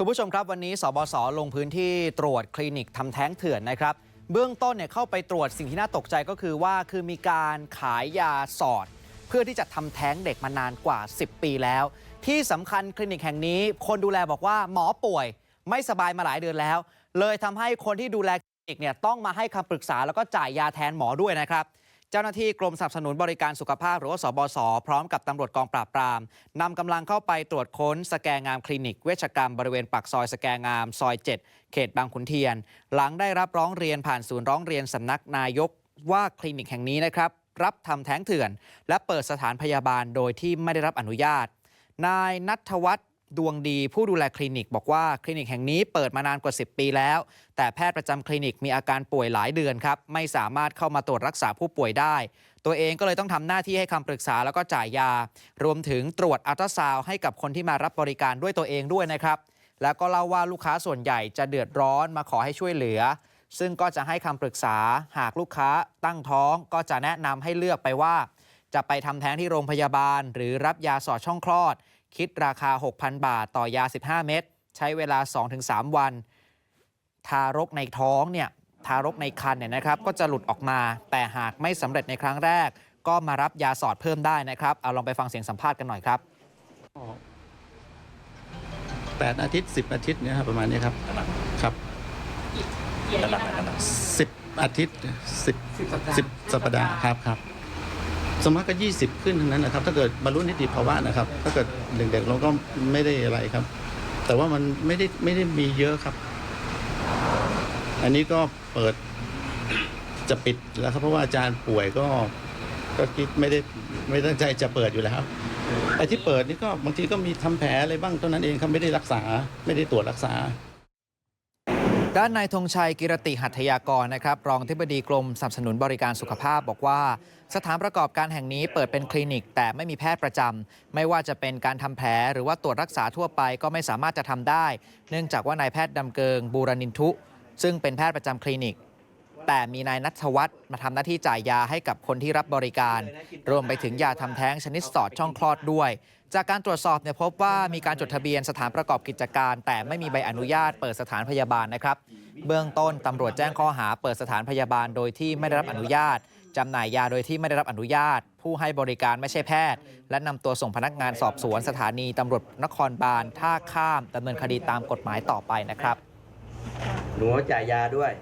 คุณผู้ชมครับวันนี้สบศลงพื้นที่ตรวจคลินิกทำแท้งเถื่อนนะครับ เบื้องต้นเนี่ยเข้าไปตรวจสิ่งที่น่าตกใจก็คือว่าคือมีการขายยาสอด เพื่อที่จะทำแท้งเด็กมานานกว่า 10 ปีแล้ว ที่สำคัญคลินิกแห่งนี้ คนดูแลบอกว่าหมอป่วย ไม่สบายมาหลายเดือนแล้ว เลยทำให้คนที่ดูแลคลินิกเนี่ยต้องมาให้คำปรึกษาแล้วก็จ่ายยาแทนหมอด้วยนะครับ เจ้าหน้าที่กรมสนับสนุนบริการสุขภาพหรือว่าสบศพร้อมกับตำรวจกองปราบปรามนำกำลังเข้าไปตรวจค้นสแกงามคลินิกเวชกรรมบริเวณปากซอยสแกงามซอย 7 เขตบางขุนเทียน หลังได้รับร้องเรียนผ่านศูนย์ร้องเรียนสำนักนายกว่าคลินิกแห่งนี้นะครับรับทำแท้งเถื่อน และเปิดสถานพยาบาลโดยที่ไม่ได้รับอนุญาต นายนัทวัฒน์ ดวงดีผู้ดูแลคลินิกบอกว่าคลินิกแห่งนี้เปิดมานานกว่า 10 ปีแล้ว แต่แพทย์ประจำคลินิกมีอาการป่วยหลายเดือนครับ ไม่สามารถเข้ามาตรวจรักษาผู้ป่วยได้ ตัวเองก็เลยต้องทำหน้าที่ให้คำปรึกษาแล้วก็จ่ายยา รวมถึงตรวจอัลตราซาวให้กับคนที่มารับบริการด้วยตัวเองด้วยนะครับ แล้วก็เล่าว่าลูกค้าส่วนใหญ่จะเดือดร้อนมาขอให้ช่วยเหลือ ซึ่งก็จะให้คำปรึกษาหากลูกค้าตั้งท้องก็จะแนะนำให้เลือกไปว่า จะไปทำแท้งที่โรงพยาบาล หรือรับยาสอดช่องคลอด คิดราคา 6,000 บาทต่อยา 15 เม็ดใช้เวลา 2-3 วัน ทารกในท้องเนี่ยทารกในครรภ์เนี่ยนะครับก็จะหลุดออกมา แต่หากไม่สำเร็จในครั้งแรก ก็มารับยาสอดเพิ่มได้นะครับ เอาลองไปฟังเสียงสัมภาษณ์กันหน่อยครับแปดอาทิตย์สิบอาทิตย์เนี่ยครับประมาณนี้ครับครับระดับไหนระดับสิบอาทิตย์สิบสิบสัปดาห์ครับครับ สมมติก็ยี่สิบขึ้นทั้งนั้นนะครับ ถ้าเกิดบรรลุนิติภาวะนะครับ ถ้าเกิดเด็กๆเราก็ไม่ได้อะไรครับ แต่ว่ามันไม่ได้ไม่ได้มีเยอะครับ อันนี้ก็เปิดจะปิดแล้วครับ เพราะว่าอาจารย์ป่วยก็ก็คิดไม่ได้ไม่ตั้งใจจะเปิดอยู่แล้วครับไอ้ที่เปิดนี่ก็บางทีก็มีทำแผลอะไรบ้างเท่านั้นเองครับไม่ได้รักษาไม่ได้ตรวจรักษา ด้านนายธงชัยกิรติหัตถยากรนะครับรองอธิบดีกรมสนับสนุนบริการสุขภาพบอกว่า สถานประกอบการแห่งนี้เปิดเป็นคลินิก แต่ไม่มีแพทย์ประจำไม่ว่าจะเป็นการทำแผลหรือว่าตรวจรักษาทั่วไปก็ไม่สามารถจะทำได้ เนื่องจากว่านายแพทย์ดำเกิงบูรณินทุ ซึ่งเป็นแพทย์ประจำคลินิก แต่มีนายนัทวัฒน์มาทำหน้าที่จ่ายยาให้กับคนที่รับบริการ รวมไปถึงยาทำแท้งชนิดสอดช่องคลอดด้วย จากการตรวจสอบเนี่ยพบว่ามีการจดทะเบียนสถานประกอบกิจการ แต่ไม่มีใบอนุญาตเปิดสถานพยาบาลนะครับ เบื้องต้นตำรวจแจ้งข้อหาเปิดสถานพยาบาลโดยที่ไม่ได้รับอนุญาตจำหน่ายยาโดยที่ไม่ได้รับอนุญาต ผู้ให้บริการไม่ใช่แพทย์ และนำตัวส่งพนักงานสอบสวนสถานีตำรวจนครบาลท่าข้ามดำเนินคดีตามกฎหมายต่อไปนะครับ หนูจ่ายยาด้วย